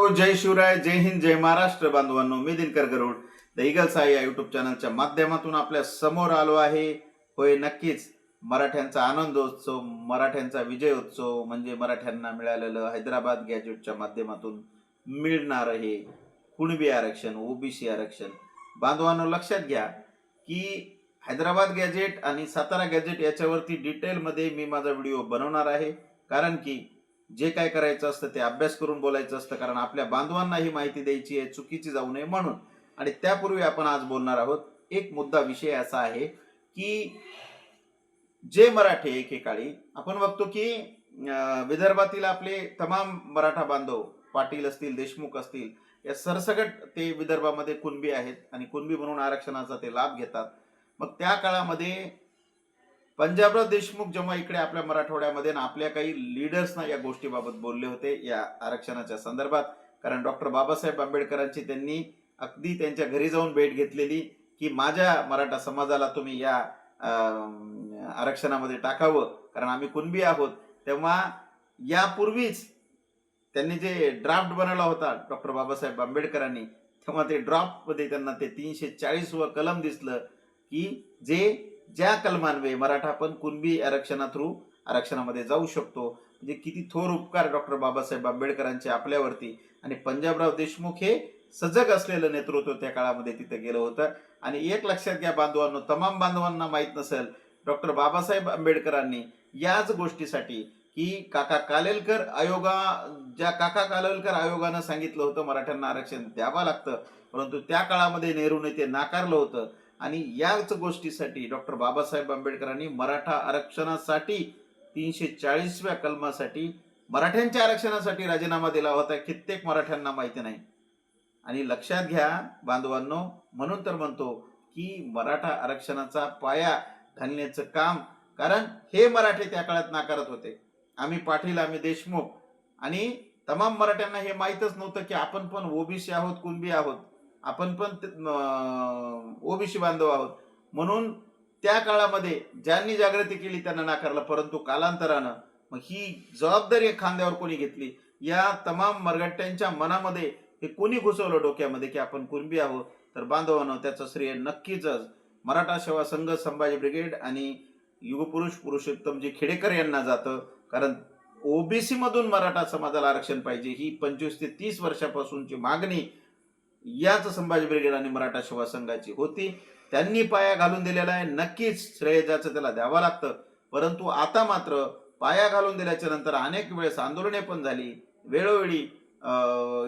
हो, जय शिवराय जय हिंद जय महाराष्ट्र बांधवांनो. मी दिनकर गरुड. द इगल साई या युट्यूब चॅनलच्या माध्यमातून आपल्यासमोर आलो आहे. होय नक्कीच. मराठ्यांचा आनंदोत्सव मराठ्यांचा विजय उत्सव म्हणजे मराठ्यांना मिळालेलं हैदराबाद गॅजेटच्या माध्यमातून मिळणार हे कुणबी आरक्षण ओबीसी आरक्षण. बांधवांनो लक्षात घ्या की हैदराबाद गॅजेट आणि सातारा गॅजेट याच्यावरती डिटेलमध्ये मी माझा व्हिडिओ बनवणार आहे. कारण की जे काय करायचं असतं ते अभ्यास करून बोलायचं असतं कारण आपल्या बांधवांना ही माहिती द्यायची आहे चुकीची जाऊ नये म्हणून. आणि त्यापूर्वी आपण आज बोलणार आहोत एक मुद्दा विषय असा आहे की जे मराठे एकेकाळी आपण बघतो की विदर्भातील आपले तमाम मराठा बांधव पाटील असतील देशमुख असतील या सरसगट ते विदर्भामध्ये कुणबी आहेत आणि कुणबी म्हणून आरक्षणाचा ते लाभ घेतात. मग त्या काळामध्ये पंजाबराव देशमुख जेव्हा इकडे आपल्या मराठवाड्यामध्ये आणि आपल्या काही लिडर्सना या गोष्टीबाबत बोलले होते या आरक्षणाच्या संदर्भात कारण डॉक्टर बाबासाहेब आंबेडकरांची त्यांनी अगदी त्यांच्या घरी जाऊन भेट घेतलेली की माझ्या मराठा समाजाला तुम्ही या आरक्षणामध्ये टाकावं कारण आम्ही कुणबी आहोत. तेव्हा यापूर्वीच त्यांनी जे ड्राफ्ट बनवला होता डॉक्टर बाबासाहेब आंबेडकरांनी तेव्हा ते ड्राफ्टमध्ये त्यांना ते तीनशे चाळीस व कलम दिसलं की जे ज्या कलमान्वये मराठा पण कुणबी आरक्षणा थ्रू आरक्षणामध्ये जाऊ शकतो म्हणजे किती थोर उपकार डॉक्टर बाबासाहेब आंबेडकरांचे आपल्यावरती आणि पंजाबराव देशमुख हे सजग असलेलं नेतृत्व त्या काळामध्ये तिथे गेलं होतं. आणि एक लक्षात घ्या बांधवांनो तमाम बांधवांना माहीत नसेल डॉक्टर बाबासाहेब आंबेडकरांनी याच गोष्टीसाठी की काका कालेलकर आयोगा ज्या काका कालेलकर आयोगानं सांगितलं होतं मराठ्यांना आरक्षण द्यावं लागतं परंतु त्या काळामध्ये नेहरूने ते नाकारलं होतं. आणि याच गोष्टीसाठी डॉक्टर बाबासाहेब आंबेडकरांनी मराठा आरक्षणासाठी तीनशे चाळीसव्या कलमासाठी मराठ्यांच्या आरक्षणासाठी राजीनामा दिला होता. कित्येक मराठ्यांना माहिती नाही. आणि लक्षात घ्या बांधवांनो म्हणून तर म्हणतो की मराठा आरक्षणाचा पाया घालण्याचं काम कारण हे मराठे त्या काळात नाकारत होते. आम्ही पाटील आम्ही देशमुख आणि तमाम मराठ्यांना हे माहीतच नव्हतं की आपण पण ओबीसी आहोत कुणबी आहोत. आपण पण ओबीसी बांधव आहोत. म्हणून त्या काळामध्ये ज्यांनी जागृती केली त्यांना नाकारलं परंतु कालांतरानं मग ही जबाबदारी खांद्यावर कोणी घेतली? या तमाम मरगट्ट्यांच्या मनामध्ये हे कोणी घुसवलं डोक्यामध्ये की आपण कुणबी आहोत? तर बांधवानं त्याचं श्रेय नक्कीच मराठा सेवा संघ संभाजी ब्रिगेड आणि युगपुरुष पुरुषोत्तमजी खेडेकर यांना जातं. कारण ओबीसी मधून मराठा समाजाला आरक्षण पाहिजे ही पंचवीस ते तीस वर्षापासूनची मागणी याच संभाजी ब्रिगेड आणि मराठा सेवा संघाची होती. त्यांनी पाया घालून दिलेला आहे. नक्कीच श्रेय ज्याचं त्याला द्यावं लागतं. परंतु आता मात्र पाया घालून दिल्याच्या नंतर अनेक वेळेस आंदोलने पण झाली. वेळोवेळी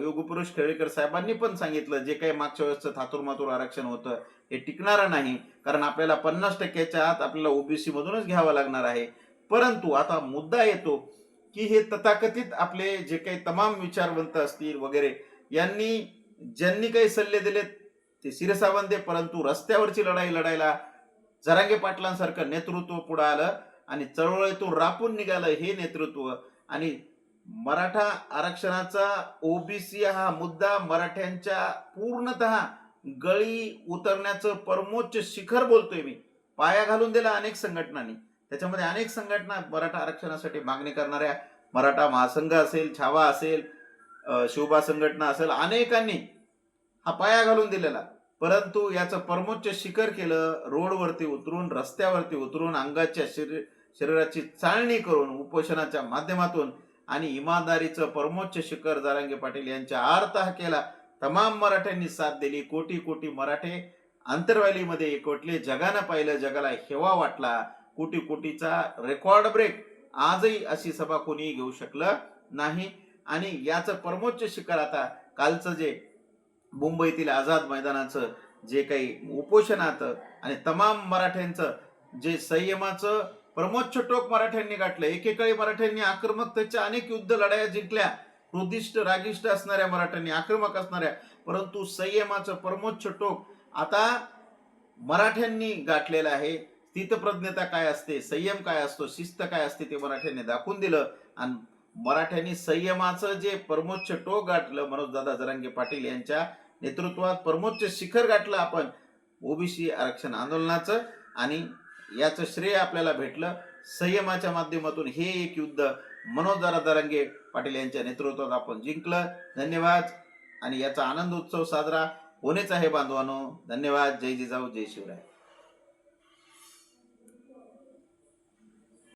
योगपुरुष खेडेकर साहेबांनी पण सांगितलं जे काही मागच्या वेळेसचं थातुरमातूर आरक्षण होतं हे टिकणारं नाही. कारण आपल्याला पन्नास टक्क्याच्या आत आपल्याला ओबीसी मधूनच घ्यावं लागणार आहे. परंतु आता मुद्दा येतो की हे तथाकथित आपले जे काही तमाम विचारवंत असतील वगैरे यांनी ज्यांनी काही सल्ले दिलेत ते शिरसावंते परंतु रस्त्यावरची लढाई लढायला जरांगे पाटलांसारखं नेतृत्व पुढं आलं आणि चळवळीतून रापून निघालं हे नेतृत्व. आणि मराठा आरक्षणाचा ओबीसी हा मुद्दा मराठ्यांच्या पूर्णतः गळी उतरण्याचं परमोच्च शिखर बोलतोय मी. पाया घालून दिला अनेक संघटनांनी. त्याच्यामध्ये अनेक संघटना मराठा आरक्षणासाठी मागणी करणाऱ्या. मराठा महासंघ असेल छावा असेल शिवबा संघटना असेल अनेकांनी हा पाया घालून दिलेला. परंतु याचं परमोच्च शिखर केलं रोडवरती उतरून रस्त्यावरती उतरून अंगाच्या शरीर शरीराची चाळणी करून उपोषणाच्या माध्यमातून आणि इमानदारीचं परमोच्च शिखर जारांगे पाटील यांच्या आर्तः केला. तमाम मराठ्यांनी साथ दिली. कोटी कोटी मराठे आंतरवालीमध्ये एकवटले. जगानं पाहिलं जगाला हेवा वाटला. कोटी कोटीचा रेकॉर्ड ब्रेक आजही अशी सभा कोणीही घेऊ शकलं नाही. आणि याचं परमोच्च शिखर आता कालचं जे मुंबईतील आझाद मैदानाचं जे काही उपोषणाचं आणि तमाम मराठ्यांचं जे संयमाचं प्रमोच्च टोक मराठ्यांनी गाठलं एकेकाळी मराठ्यांनी आक्रमकतेच्या अनेक युद्ध लढाया जिंकल्या. क्रोधिष्ट रागिष्ट असणाऱ्या मराठ्यांनी आक्रमक असणाऱ्या परंतु संयमाचं परमोच्च टोक आता मराठ्यांनी गाठलेलं आहे. स्थितप्रज्ञता काय असते संयम काय असतो शिस्त काय असते ते मराठ्यांनी दाखवून दिलं. आणि मराठ्यांनी संयमाचं जे परमोच्च टोक गाठलं मनोजदादा जरांगे पाटील यांच्या नेतृत्वात परमोच्च शिखर गाठलं आपण ओबीसी आरक्षण आंदोलनाचं. आणि याचं श्रेय आपल्याला भेटलं संयमाच्या माध्यमातून. हे एक युद्ध मनोजदादा जरांगे पाटील यांच्या नेतृत्वात आपण जिंकलं. धन्यवाद. आणि याचा आनंद उत्सव साजरा होणेच आहे बांधवानो. धन्यवाद. जय जिजाऊ जय शिवराय.